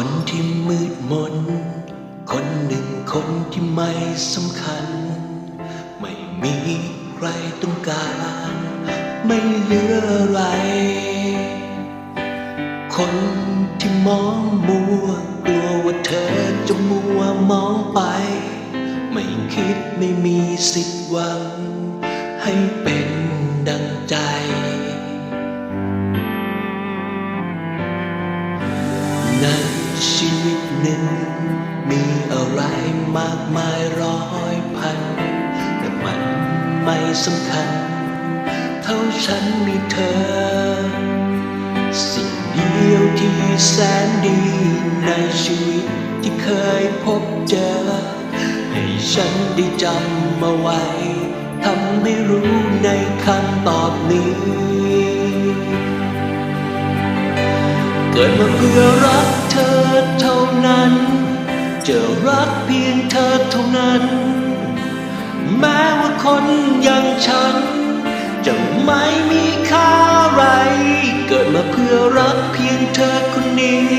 คนที่มืดมน คนหนึ่งคนที่ไม่สำคัญ ไม่มีใครต้องการ ไม่เหลืออะไร คนที่มองมัวกลัวว่าเธอจะมัวมองไป ไม่คิดไม่มีสิทธิ์หวัง ให้เป็นดังใจใน ชีวิตหนึ่ง มีอะไรมากมายร้อยพัน แต่มันไม่สำคัญ เท่าฉันมีเธอ สิ่งเดียวที่แสนดีในชีวิตที่เคยพบเจอ ให้ฉันได้จำมาไว้ทำให้รู้ในคำตอบนี้ เกิดมาเพื่อรัก อเท่านั้น จะรักเพียงเธอเท่านั้น แม้ว่าคนอย่างฉัน จะไม่มีค่าอะไร เกิดมาเพื่อรักเพียงเธอคนนี้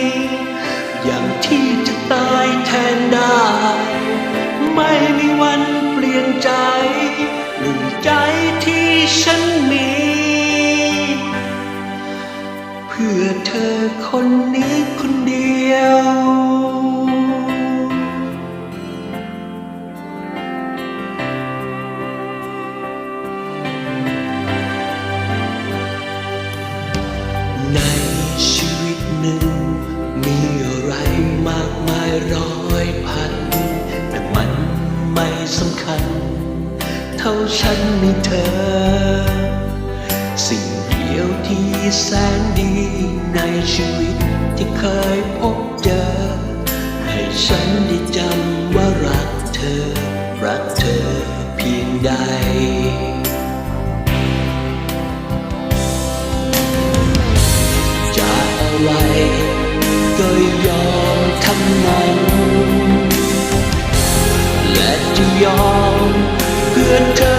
อย่างที่จะตายแทนได้ ไม่มีวันเปลี่ยนใจหนึ่งใจที่ฉันมี พื่อเธอคนนี้คนเดียว ในชีวิตหนึ่ง มีอะไรมากมายร้อยพัน แต่มันไม่สำคัญ เท่าฉันมีเธอ สิ่งเดียวที่แสน ในชีวิตที่เคยพบเจอ ให้ฉันได้จำว่ารักเธอ รักเธอเพียงใดจะอะไรก็ยอมทำนั้น และจะยอมเพื่อเธอ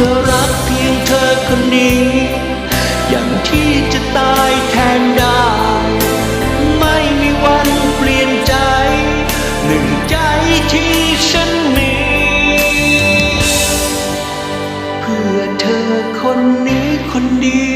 พื่อรักเพียงเธอคนนี้ อย่างที่จะตายแทนได้ ไม่มีวันเปลี่ยนใจ หนึ่งใจที่ฉันมีเพื่อเธอคนนี้คนเดีย